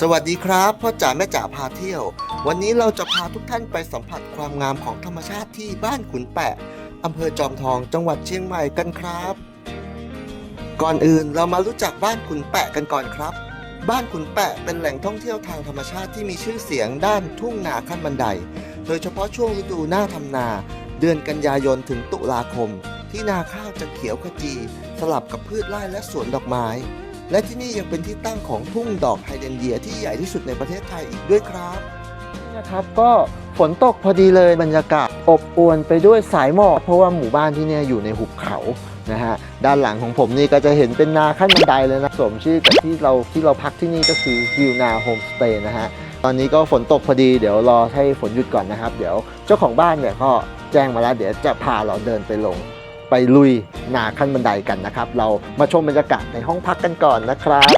สวัสดีครับพ่อจ๋าแม่จ๋าพาเที่ยว วันนี้เราจะพาทุกท่านไปสัมผัสความงามของธรรมชาติที่บ้านขุนแปะอำเภอจอมทองจังหวัดเชียงใหม่กันครับ ก่อนอื่นเรามารู้จักบ้านขุนแปะกันก่อนครับ บ้านขุนแปะเป็นแหล่งท่องเที่ยวทางธรรมชาติที่มีชื่อเสียงด้านทุ่งนาขั้นบันได โดยเฉพาะช่วงฤดูหน้าทำนา เดือนกันยายนถึงตุลาคม ที่นาข้าวจะเขียวขจี สลับกับพืชไร่และสวนดอกไม้ และที่นี่ยังเป็นที่ตั้งของทุ่งดอกไฮเดรนเยียที่ใหญ่ที่สุดในประเทศไทยอีกด้วยครับนะครับก็ฝนตกพอดีเลยบรรยากาศอบอวลไปด้วยสายหมอกเพราะว่าหมู่บ้านที่เนี่ยอยู่ในหุบเขานะฮะด้านหลังของผมนี่ก็จะเห็นเป็นนาขั้นบันไดเลยนะสมชื่อกับที่เราที่เราพักที่นี่ก็คือวิวนาโฮมสเตย์นะฮะตอนนี้ก็ฝนตกพอดีเดี๋ยวรอให้ฝนหยุดก่อนนะครับ เดี๋ยวเจ้าของบ้านเนี่ยก็แจ้งมาแล้วเดี๋ยวจะพาเราเดินไปลง ไปลุยหนาขั้นบันไดกันนะครับ เรามาชมบรรยากาศในห้องพักกันก่อนนะครับ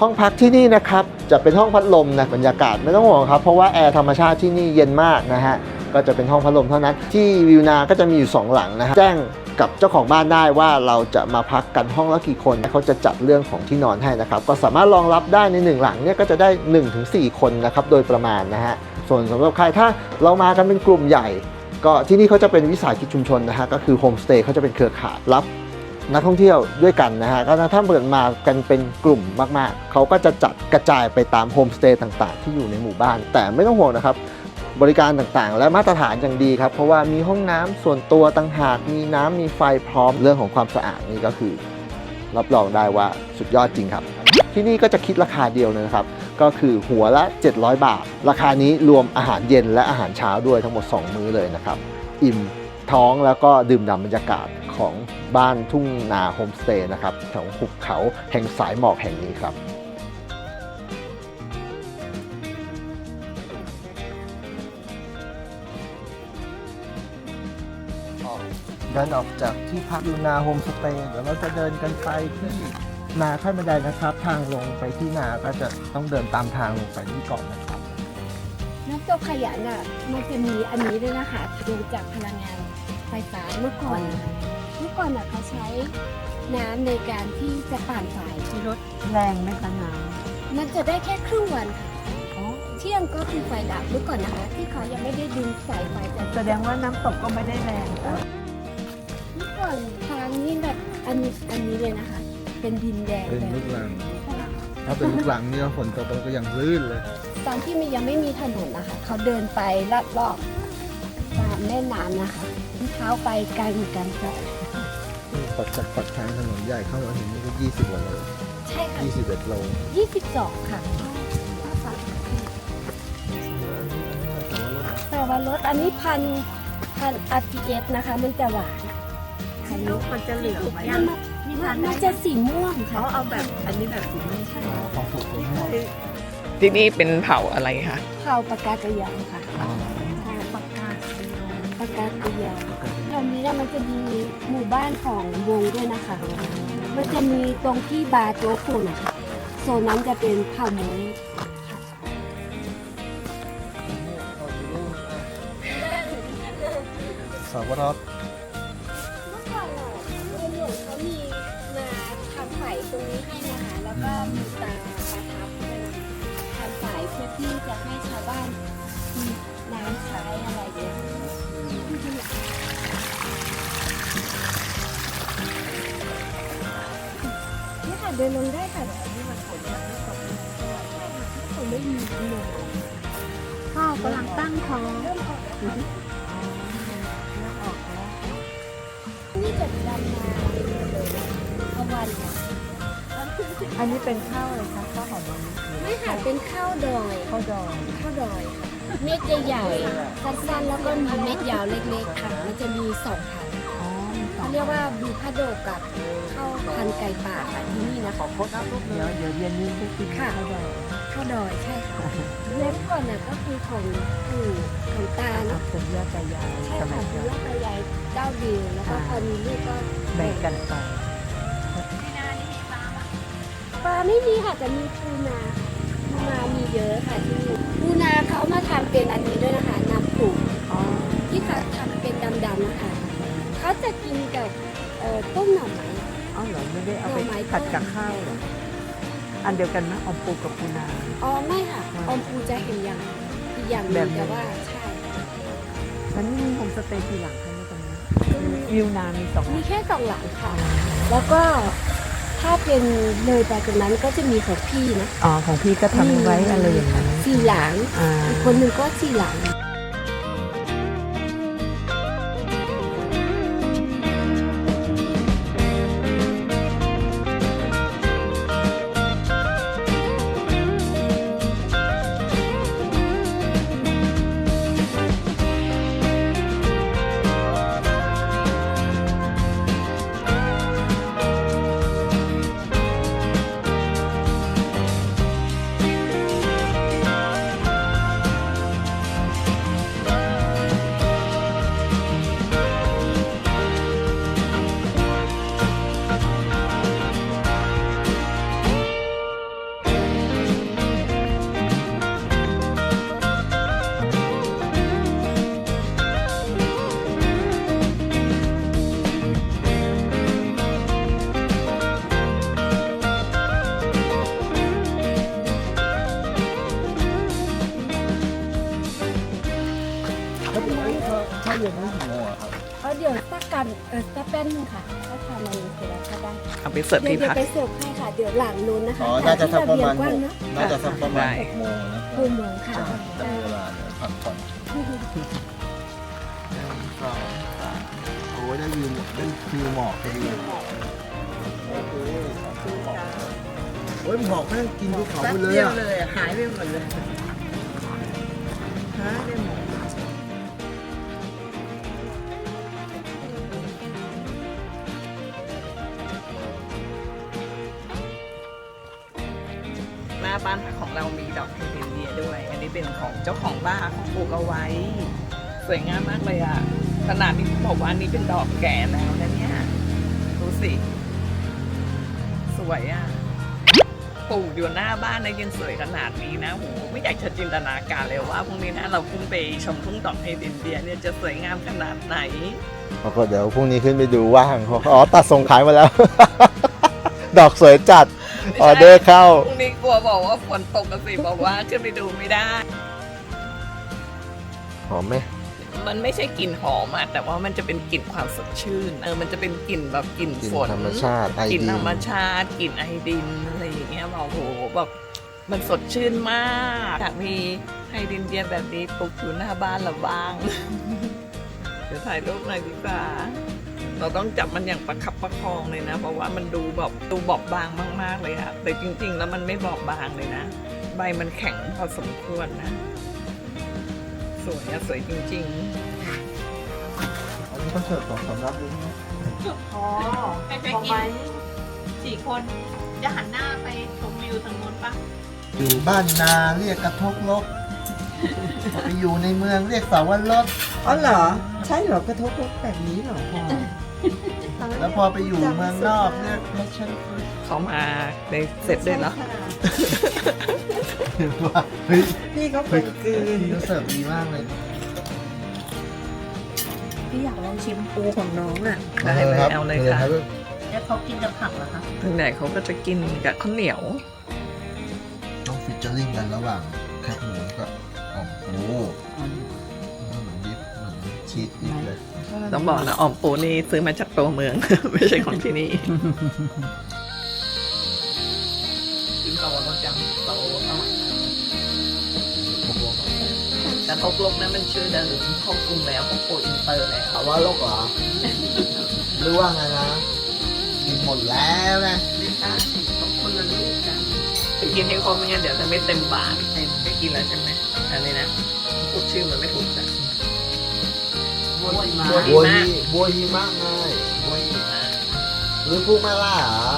ห้องพักที่นี่นะครับจะเป็นห้องพัดลมนะบรรยากาศไม่ต้องห่วงครับเพราะว่าแอร์ธรรมชาติที่นี่เย็นมากนะฮะก็จะเป็นห้องพัดลมเท่านั้น ที่วิวนาก็จะมีอยู่ 2 หลังนะฮะแจ้งกับเจ้าของบ้านได้ว่าเราจะมาพักกันห้องละกี่คนเขาจะจัดเรื่องของที่นอนให้นะครับ ก็สามารถรองรับได้ในหนึ่งหลังเนี่ยก็จะได้ 1-4 คนนะครับโดยประมาณนะฮะส่วนสำหรับใครถ้าเรามากันเป็นกลุ่มใหญ่ ก็ที่นี่เขาจะเป็นวิสาหกิจชุมชนนะฮะก็คือโฮมสเตย์เขาจะเป็นเครือข่ายรับนักท่องเที่ยวด้วยกันนะฮะก็ถ้าเปิดมากันเป็นกลุ่มมากๆ เขาก็จะจัดกระจายไปตามโฮมสเตย์ต่างๆ ที่อยู่ในหมู่บ้าน แต่ไม่ต้องห่วงนะครับ บริการต่างๆ และมาตรฐานอย่างดีครับ เพราะว่ามีห้องน้ำส่วนตัวต่างหากมีน้ำมีไฟพร้อมเรื่องของความสะอาดนี่ก็คือ รับรองได้ว่าสุดยอดจริงครับ ที่นี่ก็จะคิดราคาเดียวเลยนะครับ ก็คือหัวละ 700 บาท ราคานี้รวมอาหารเย็นและอาหารเช้าด้วยทั้งหมด 2 มื้อเลยนะครับ อิ่มท้องแล้วก็ดื่มด่ำบรรยากาศของบ้านทุ่งนาโฮมสเตย์นะครับแถวหุบเขาแห่งสายหมอกแห่งนี้ครับเดินออกจากที่พักยูนาโฮมสเตย์เดี๋ยวเราจะเดินกันไปที่ นาขั้นบันไดนะครับ ทางลงไปที่นาก็จะต้องเดินตามทางลงไปนี่ก่อนนะครับ น้ำตกขยะน่ะมันจะมีอันนี้ด้วยนะคะดูจากพลังงานไฟฟ้าเมื่อก่อนนะคะเมื่อก่อนน่ะเขาใช้น้ำในการที่จะปั่นไฟมีรถแรงไหมคะน้มันจะได้แค่ครึ่งวันค่ะำอ๋อเที่ยงก็คือไฟดับเมื่อก่อนนะคะ ที่เขายังไม่ได้ดึงสายไฟจากแสดงว่าน้ำตกก็ไม่ได้แรงเมื่อก่อนทางนี้แบบอันนี้อันนี้เลยนะคะ เป็นดินแดงเป็นเลยลูกลัง ถ้าเป็นลูกลังนี่ก็ฝนตกแล้วก็ยังลื่นเลย ตอนที่มันยังไม่มีถนนนะคะเขาเดินไปรอบๆตามแม่น้ำนะคะเท้าไปไกลเหมือนกันค่ะปักจากปักทางถนนใหญ่เข้ามาถึงนี่ก็ยี่สิบกว่าโลใช่ค่ะยี่สิบเอ็ดโล22ค่ะแต่ว่ารถอันนี้พันพัน RPS นะคะ มันจะหวานอันนี้ลูกมันจะเหลืองไหมมั นมันมันจะสีม่วงเขาค่ะเอาแบบอันนี้แบบสีม่วงใช่ไหมของสุกของม่วงที่นี่เป็นเผ่าอะไรคะเผาปากกากระยองค่ะใช่ปากกาปากกากระยองตรงนี้เนี่ยมันจะมีหมู่บ้านของวงด้วยนะคะ มันจะมีตรงที่บาร์โจ๊กฝุ่นนะคะโซนนั้นจะเป็นเผ่ามงสาวรส เดินลงได้ค่ะนี่มันฝนแบบไม่ตกใช่ค่ะฝนไม่มีหน่อยข้าวกำลังตั้งท้องเริ่มออกแล้วค่ะเริ่มออกแล้วนี่จะดำนาเอาวันค่ะอันนี้เป็นข้าวอะไรคะข้าวหอมมะลิไม่ค่ะเป็นข้าวดอยข้าวดองข้าวดอยค่ะเม็ดใหญ่ๆสั้นๆแล้วก็มีเม็ดยาวเล็กๆค่ะมันจะมีสองพันธุ์อ๋อมีสอ เขางเรียกว่าบูพาโดกับข้าวพันธุ์ไก่ป่าค่ะที่นี่นะคะเดี๋ยวเดี๋ยวเย็นนี้ได้กินค่ะข้าวดองข้าวดอยใช่ค่ะเล็กก่อนน่ะก็คือของปู่ของตาอัเนาะบเป็นยาตายายใช่สมัค่ะยคือก่อนว่าตายายเจ้าเดียวแล้วก็พอมีลูกก็แบ่งกันไปปลาไม่มีค่ะแต่มีปูนาปูนามีเยอะค่ะที่นี่ปูนาเขาเอามาทำเป็นอันนี้ด้วยนะคะน้ำปูอ๋อที่เขาทำเป็นดำๆนะคะเขา จะกินกับเอ่อต้มหน่อไม้อ๋อเหรอไม่ได้เอาไปหน่อไม้ผัดต้มกับข้าวเหรอออันเดียวกันไหมออมปูกับปูนา อ๋อไม่ค่ะอ่าออมปูจะเห็นอย่างอีกอย่างหแบนึบงหนึ่งแต่ว่าใช่แล้วนี่มีโฮมสเตย์กี่หลังคะเนี่ยตรงนี้วิวนามีสองหมีลังแค่สองหลังค่ะ แล้วก็ถ้าเป็นเลยไปตรงนั้นก็จะมีของพี่นะอ๋อของพี่ก็ทำไว้อะไรอย่างนั้น สี่หลังอ่าอีกคนหนึ่งก็สี่หลัง เอาไปเสิร์ฟเดี๋ยวที่เดี๋ยวพัก ไปเสิร์ฟให้ค่ะ เดี๋ยวหลังนู้นนะคะอ๋อ น่าจะสักประมาณที่หเบียงกว้างกเนอะน่าจะสักประมาณได้หกโมงนะคูเมืองค่ะจะมีเวลาเดี๋ยวพักผ่อนโอ้ยได้วิวได้ฟิวหมอกพอดีโอเคฟิวหมอกโอ้ยหมอกแม่งกินภูเขาไปเลยอะเลยหายไปหมดเลยหายไปหมด เรามีดอกเฮเดนเดียด้วย อันนี้เป็นของเจ้าของบ้านเขาปลูกเอาไว้ สวยงามมากเลยอะขนาดนี้บอกว่าอันนี้เป็นดอกแก่แล้วนะเนี่ยดูสิ สวยอะปลูกอยู่หน้าบ้านนะยังสวยขนาดนี้นะโหไม่อยากจะจินตนาการเลยว่าพรุ่งนี้นะเราขึ้นไปชมทุ่งดอกเฮเดนเดียเนี่ยจะสวยงามขนาดไหนแล้วก็เดี๋ยวพรุ่งนี้ขึ้นไปดูว่างเขาอ๋อตัดส่งขายมาแล้ว ดอกสวยจัด ออเดอร์เข้า พรุ่งนี้กลัวบอกว่าฝนตกกันสิบอกว่าขึ้นไปดูไม่ได้ หอมไหมมันไม่ใช่กลิ่นหอมอะแต่ว่ามันจะเป็นกลิ่นความสดชื่น เออ มันจะเป็นกลิ่นแบบกลิ่นกลิ่นฝนธรรมชาติไอกลิ่นดีธรรมชาติกลิ่นไอดินอะไรอย่างเงี้ยบอกโหแบบมันสดชื่นมากอยากมีไฮดินเดียแบบนี้ปลูกอยู่หน้าบ้านเราบ้าง เดี๋ยวถ่ายรูปหน่อยดีกว่า เราต้องจับมันอย่างประคับประคองเลยนะ เพราะว่ามันดูแบบดูบอบบางมาก ๆ เลยอะแต่จริง ๆ แล้วมันไม่บอบบางเลยนะ ใบมันแข็งพอสมควรนะ สวยอะสวยจริงๆอันนี้ก็เสิร์ฟของสำรับด้วยนะอ๋อให้ไปของกิไหมนสี่คนจะหันหน้าไปชมวิวทางโน้นปะอยู่บ้านนาเรียกกระทกลกไปอยู่ในเมืองเรียกสาวรส อ๋อเหรอ ใช่เหรอกระทบรถแบบนี้เหรอพ่อ แล้วพอไปอยู่เมืองนอกเรียกแพชชั่นฟรุตเขามาในเสร็จด้วยเหรอว่าเฮ้ยพี่เขาเป็นกลืนพี่เขาเสิร์ฟดีมากเลยพี่อยากลองชิมปูของน้องอะได้เลยเอาเลยค่ะรับแล้วเขากินกับผักเหรอคะทางไหนเขาก็จะกินกับข้าวเหนียวต้องฟิชเจอริงกันระหว่างแคบหมูกับอ่อมปูเหมือนดิฟเหมือนชีสดิฟเลย ต้องบอกนะอ่อมปูนี่ซื้อมาจากตัวเมือง ไม่ใช่ของที่นี่กินต่อเราจังโตเอาแต่ทกลกนั้นมันชื่อเดิมเขาปรุงแล้วเขาโปรอินเตอร์แล้วถาว่าโลกเหรอ หรือว่าไงนะกินหมดแล้วไงไม่ได้ต้องคนละลูกกันไปกินให้ครบไม่งั้นเดี๋ยวจะไม่เต็มบาทเต็มได้กินแล้วใช่ไหมอันนี้นะพูดชื่อมันไม่ถูกจ้ะ บัวหิมะ บัวฮีบัวฮีมากไงบัวหิมะหรือพวกแม่ล่าเหรอ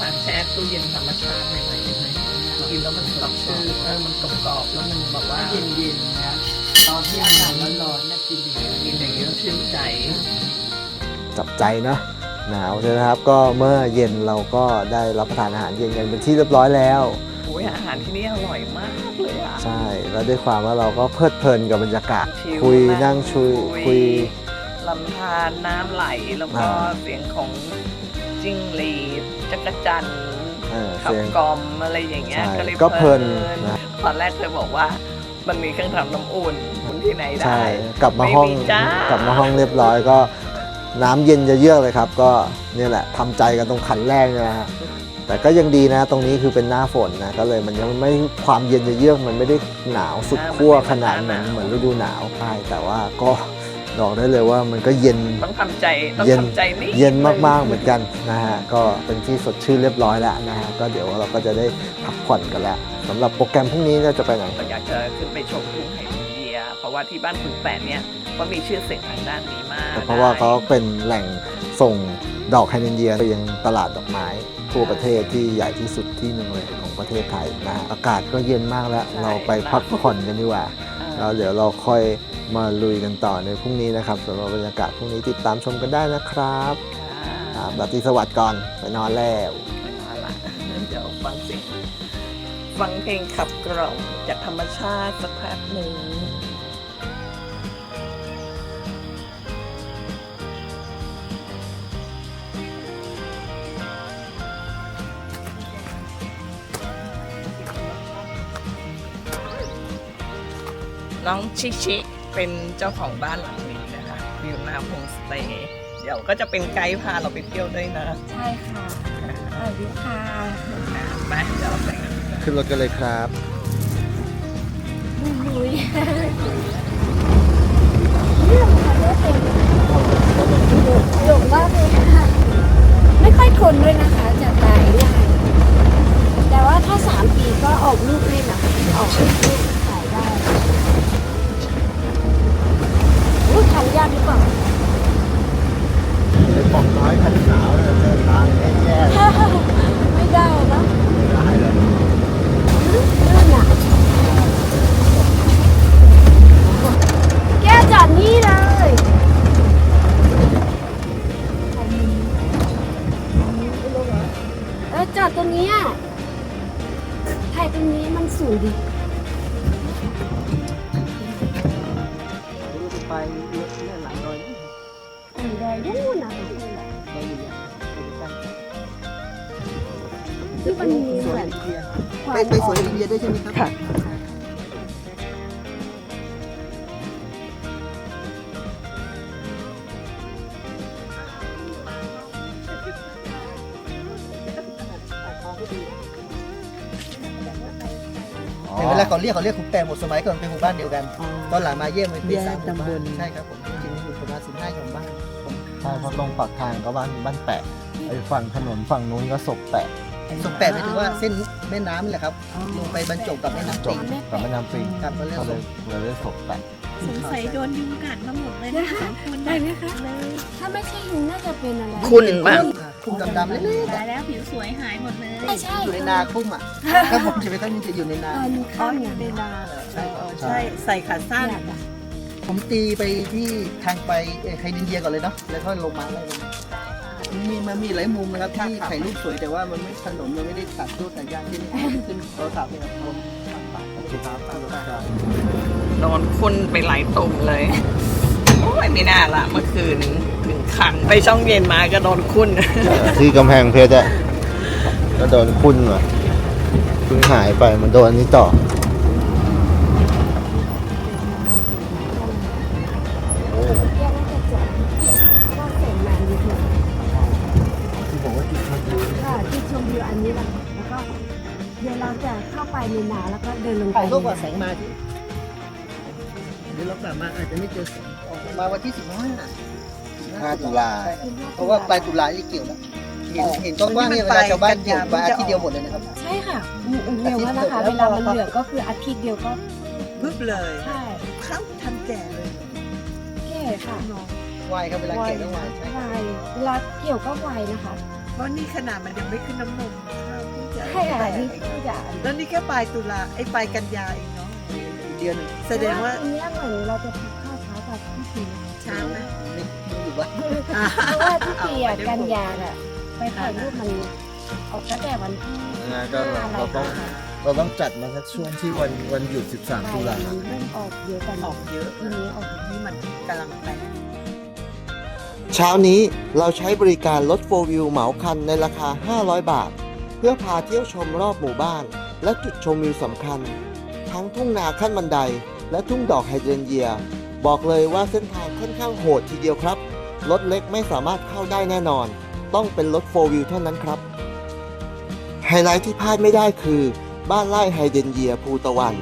มาแช่ตู้เย็นธรรมชาติใหม่ๆใช่ไหมกินแล้วมันสดชื่นเออมันกรอบๆแล้วมันแบบว่าเย็นๆนะตอนที่อากาศร้อนๆนะกินดีกินอย่างนี้แล้วชื่นใจ จับใจนะหนาวใช่ไหมครับ ก็เมื่อเย็นเราก็ได้รับประทานอาหารเย็นกันเป็นที่เรียบร้อยแล้วโอ้ยอาหารที่นี่อร่อยมาก เลยอะใช่ แล้วด้วยความว่าเราก็เพลิดเพลินกับบรรยากาศ ชิลคุยมากนั่งชุยคุยลำธารน้ำไหล แล้วก็อ่าเสียงของจิ้งหรีดจักรจันทร์เออขับเสียงกล่อมอะไรอย่างเงี้ยใช่ก็เลยก็เพลินนะ ตอนแรกเธอบอกว่า มันมีเครื่องทำน้ำอุ่นคุณที่ไหนได้ ใช่ กลับมาห้องไม่มีจ้า กลับมาห้องเรียบร้อยก็ น้ำเย็นจะเยือกเลยครับ ก็เนี่ยแหละทำใจกันตรงขันแรกเนี่ยนะฮะ แต่ก็ยังดีนะ ตรงนี้คือเป็นหน้าฝนนะ ก็เลยมันยังไม่ความเย็นจะเยือกมันไม่ได้หนาวสุดขั้วขนาดเหมือนเหมือนฤดูหนาวใช่แต่ว่าก็บอกได้เลยว่ามันก็เย็นต้องทำใจต้องเย็นทำใจนี่เย็นมากๆเหมือนกันนะฮะก็เป็นที่สดชื่นเรียบร้อยแล้วนะฮะก็เดี๋ยวเราก็จะได้พักผ่อนกันแล้วสำหรับโปรแกรมพรุ่งนี้เราจะไปไหนก็อยากจะขึ้นไปชมทุ่งไฮอินเดีย เพราะว่าที่บ้านคุณแปะเนี่ยก็มีชื่อเสียงทางด้านนี้มาก เพราะว่าเขาเป็นแหล่งส่งดอกไฮเดรนเยียไปยังตลาดดอกไม้ ทั่วประเทศที่ใหญ่ที่สุดที่หนึ่งเลยของประเทศไทยนะฮะอากาศก็เย็นมากแล้ว เราไปพักผ่อนกันดีกว่าเอแล้อวเดี๋ยวเราค่อยมาลุยกันต่อในพรุ่งนี้นะครับสำหรับบรรยากาศพรุ่งนี้ติดตามชมกันได้นะครับครับราตรีสวัสดิ์ก่อนไปนอนแล้วเอาล่ะเดี๋ยวฟังเสียงฟังเพลงขับกล่อมจากธรรมชาติสักพักหนึ่ง น้องชิชิเป็นเจ้าของบ้านหลังนี้นะคะวิวน้ำโฮมสเตย์เดี๋ยวก็จะเป็นไกด์พาเราไปเที่ยวด้วยนะใช่ค่ะสวัสดีค่ะไปเดี๋ยวเราไปกันขึ้นรถกันเลยครับ ลุยเนี่ย ตรงนี้มันสูงดีไปเนี่ยหลังดอยอันใดนู่นนะตรงนู้นน่ะที่มันมีเหมือนความไปไปสวนอินเดียด้วยใช่ไหมครับ ค่ะแต่เวลาเขาเรียกเขาเรียกคุณแปรหมดสมัยก่อนเป็นหมู่บ้านเดียวกันตอนหลังมาเยี่ยมเป็นแยกสามหมู่ตำบลใช่ครับผมจริงๆมีอยู่ประมาณสิบห้าหมู่บ้านใช่เพราะตรงปากทางก็บ้านบ้านแปะไอ้ฝั่งถนนฝั่งนู้นก็ศพแปะสมแปดหมายถึงว่าเส้นแม่น้ำนี่แหละครับลงไปบรรจบกับแม่น้ำจปิบงกับแม่น้ำปิงครับก็เรียกก็ศเลยพเลยเรียกศพแปะสงสัยโดนยุงกัดมาหมดเลยนะสองคนได้ไหมคะ ถ้าไม่ใช่ยุงน่าจะเป็นอะไร คุณบ้าง คุ้มดำๆเล็กๆตาอะยแล้วผิวสวยหายหมดเลย ไม่ใช่อยู่ในนาคุ้มอะถ้าผมจะไปตั้งมันจะอยู่ในนาตอนข้ามนะใช่ ใช่ใส่ขาสั้น ผมตีไปที่ทางไปเอ่อไคดินเดียก่อนเลยเนาะ แล้วก็ลงมาแล้วลงมามีมันมีหลายมุมนะครับที่ถ่ายรูปสวยแต่ว่ามันไม่ถนนมันไม่ได้ตัดรูปแต่ยากที่นี่ขึ้นโทรศัพท์เนี่ยครับบนปากๆครับปากโดนคุณไปหลายตุ่มเลย โอ้ยไม่น่าละเมื่อคืน ถึงขังไปช่องเย็นมาก็โดนคุณที่กำแพงเพชรอะก็โดนคุณว่ะเพิ่งหายไปมันโดนอันนี้ต่อ ว่าปลายตุลาที่เกี่ยวแล้วเห็นเห็นกว้างๆเนี่ยเวลาชาวบ้านเกี่ยวมาอาทิตย์เดียวหมดเลยนะครับ ใช่ค่ะเร็วมากนะคะ เวลามันเหลือก็คืออาทิตย์เดียวก็ปึ๊บเลยใช่เข้าทันแก่เลยแก่ค่ะวายครับเวลาเกี่ยวต้องวายใช่ไวเวลาเกี่ยวก็ไวนะคะเพราะนี่ขนาดมันยังไม่ขึ้นน้ำนมข้าวเพิ่งจะใช่ค่ะนี่ทุกอย่างแล้วนี่แค่ปลายตุลาไอ้ปลายกันยาเองเนาะอีกเดือนหนึ่งแสดงว่าอันนี้เหมือนเราจะทานข้าวเช้ากับพี่ปีช้าไหมไม่ไม่ อยู่วะเพราะว่าพี่ปีอะกันยาอะไปถ่ายรูปมันออกตั้งแต่วันที่งานก็เราเราต้องเราต้องจัดมาสักช่วงที่วันวันหยุด 13 ตุลาเริ่มออกเยอะกันออกเยอะทีนี้ออกนี่มันกำลังแตกเช้านี้เราใช้บริการรถโฟวิวเหมาคันในราคา 500 บาท เพื่อพาเที่ยวชมรอบหมู่บ้าน และจุดชมวิวสำคัญ ทั้งทุ่งนาขั้นบันได และทุ่งดอกไฮเดรนเยีย บอกเลยว่าเส้นทางค่อนข้างโหดทีเดียวครับ รถเล็กไม่สามารถเข้าได้แน่นอน ต้องเป็นรถโฟวิวเท่านั้นครับ ไฮไลท์ที่พลาดไม่ได้คือ บ้านไร่ไฮเดนเยียภูตะวัน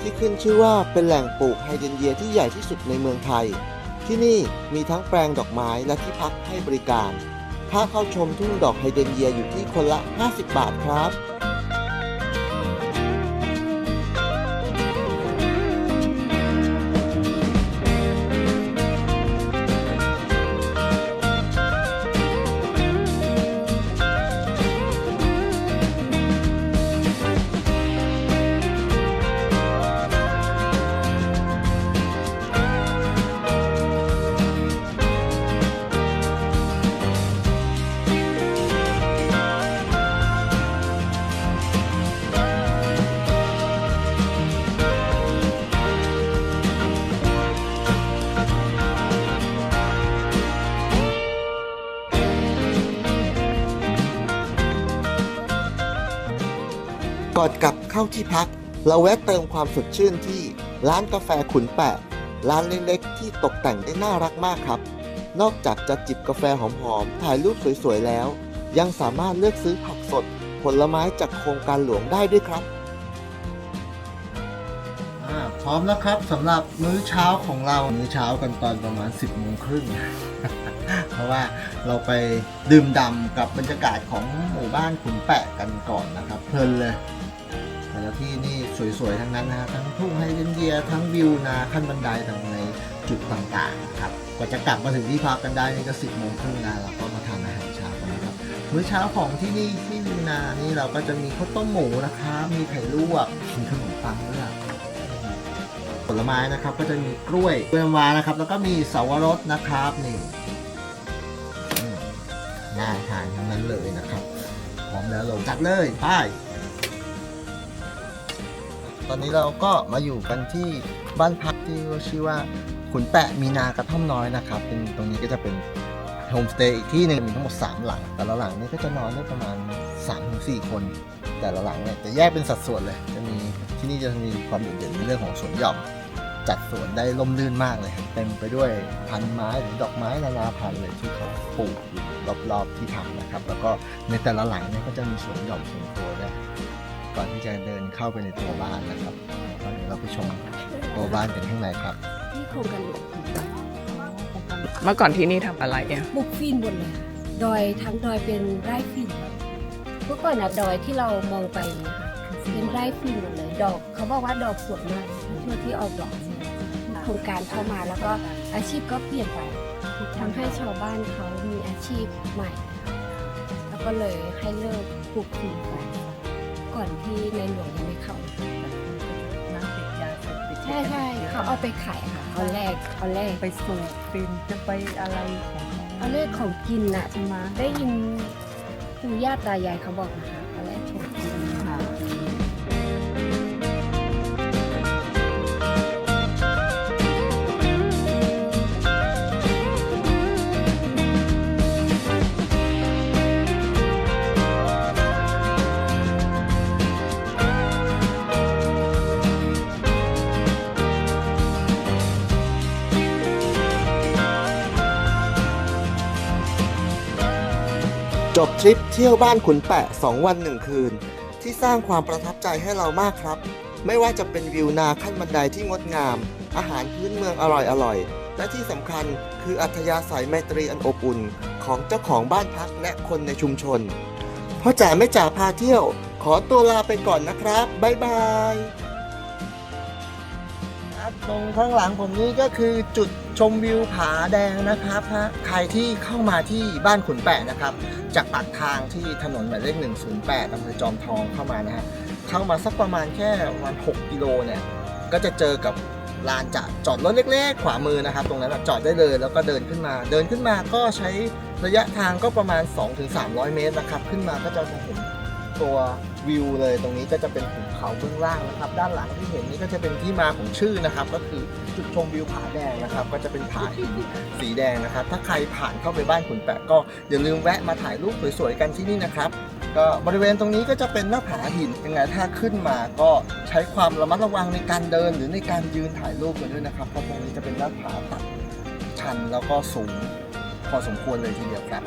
ที่ขึ้นชื่อว่าเป็นแหล่งปลูกไฮเดนเยียที่ใหญ่ที่สุดในเมืองไทย ที่นี่มีทั้งแปลงดอกไม้และที่พักให้บริการ ค่าเข้าชมทุ่งดอกไฮเดนเยียอยู่ที่คนละ 50 บาทครับ ก่อนกลับเข้าที่พัก เราแวะเติมความสดชื่นที่ร้านกาแฟขุนแปะ ร้านเล็กๆ ที่ตกแต่งได้น่ารักมากครับ นอกจากจะจิบกาแฟหอมๆ ถ่ายรูปสวยๆ แล้ว ยังสามารถเลือกซื้อผักสด ผลไม้จากโครงการหลวงได้ด้วยครับพร้อมแล้วครับสำหรับมื้อเช้าของเรา มื้อเช้ากันตอนประมาณ 10บโมงครึ่งเพราะว่าเราไปดื่มด่ำกับบรรยากาศของหมู่บ้านขุนแปะกันก่อนนะครับ เพลินเลย แต่ละที่นี่สวยๆ ทั้งนั้นนะฮะทั้งทุ่งไฮเดรนเยียทั้งวิวนาขั้นบันไดทางในจุดต่างๆนะครับกว่าจะกลับมาถึงที่พักกันได้นี่ก็10บโมงครึ่งนะเราก็มาทานอาหารเช้ากันนะครับมื้อเช้าของที่นี่ที่วิวนานี่เราก็จะมีข้าวต้มหมูนะครับมีไข่ลวกมีขนมปังด้วยอะผลไม้นะครับก็จะมีกล้วยกล้วยน้ำว้านะครับ แล้วก็มีเสาวรสนะครับนี่น่าทานทั้งนั้นเลยนะครับพร้อมแล้วเราจัดเลยไป ตอนนี้เราก็มาอยู่กันที่บ้านพักที่ชื่อว่าขุนแปะมีนากระท่อมน้อยนะครับเป็นตรงนี้ก็จะเป็นโฮมสเตย์อีกที่หนึ่งมีทั้งหมด 3 หลัง แต่ละหลังนี่ก็จะนอนได้ประมาณ3-4 คน แต่ละหลังเนี่ยจะแยกเป็นสัดส่วนเลย จะมีที่นี่จะมีความโดดเด่นในเรื่องของสวนหย่อม จัดสวนได้ร่มรื่นมากเลยครับเต็มไปด้วยพันไม้หรือดอกไม้นานาพันธุ์เลยที่เขาปลูกอยู่รอบๆที่ทำนะครับ แล้วก็ในแต่ละหลังเนี่ยก็จะมีสวนหย่อมส่วนตัวด้วย ก่อนที่จะเดินเข้าไปในตัวบ้านนะครับก็เดี๋ยวเราไปชมตัวบ้านกันข้างในครับที่โครงการหลวงเมื่อก่อนที่นี่ทำอะไรอะปลูกฟินหมดเลยค่ะดอยทั้งดอยเป็นไร่ฟินเมื่อก่อนนะดอยที่เรามองไปเนี่ยค่ะเป็นไร่ฟินหมดเลยดอก เขาบอกว่าดอกสวยมากช่วงที่ออกดอกโครงการเข้ามาแล้วก็อาชีพก็เปลี่ยนไปทำให้ชาวบ้านเขามีอาชีพใหม่ค่ะแล้วก็เลยให้เลิกปลูกฟินไป ก่อนที่ในหลวงยังไม่เข้านั่งติดยาเสพติดใช่ใช่เขาเอาไปขายค่ะเอาแรกเอาแรกไปสูบฟินจะไปอะไรของเขาเอาเลขของกินน่ะใช่ไหมได้ยินปู่ย่าตายายเขาบอกนะคะ จบทริปเที่ยวบ้านขุนแปะ 2 วัน 1 คืน ที่สร้างความประทับใจให้เรามากครับ ไม่ว่าจะเป็นวิวนาขั้นบันไดที่งดงาม อาหารพื้นเมืองอร่อยๆและที่สำคัญคืออัธยาศัยไมตรีอันอบอุ่นของเจ้าของบ้านพักและคนในชุมชนพ่อจ๋าแม่จ๋าพาเที่ยว ขอตัวลาไปก่อนนะครับ บ๊ายบาย ตรงข้างหลังผมนี้ก็คือจุดชมวิวผาแดงนะครับฮะใครที่เข้ามาที่บ้านขุนแปะนะครับ จากปากทางที่ถนนหมายเลข108อำเภอจอมทองเข้ามานะฮะเข้ามาสักประมาณแค่ประมาณ6กิโลเนี่ยก็จะเจอกับลานจะจอดรถเล็กๆ ขวามือนะครับ ตรงนั้นจอดได้เลยแล้วก็เดินขึ้นมา เดินขึ้นมาก็ใช้ระยะทางก็ประมาณ 2-300 เมตรนะครับ ขึ้นมาก็จะเห็นตัว วิวเลยตรงนี้ก็จะเป็นหุบเขาเบื้องล่างนะครับ ด้านหลังที่เห็นนี่ก็จะเป็นที่มาของชื่อนะครับ ก็คือจุดชมวิวผาแดงนะครับ ก็จะเป็นผาหินสีแดงนะครับ ถ้าใครผ่านเข้าไปบ้านขุนแปะก็อย่าลืมแวะมาถ่ายรูปสวยๆกันที่นี่นะครับก็บริเวณตรงนี้ก็จะเป็นหน้าผาหินยังไงถ้าขึ้นมาก็ใช้ความระมัดระวังในการเดิน หรือในการยืนถ่ายรูปกันด้วยนะครับเพราะตรงนี้จะเป็นหน้าผาตัดชันแล้วก็สูงพอสมควรเลยทีเดียวครับ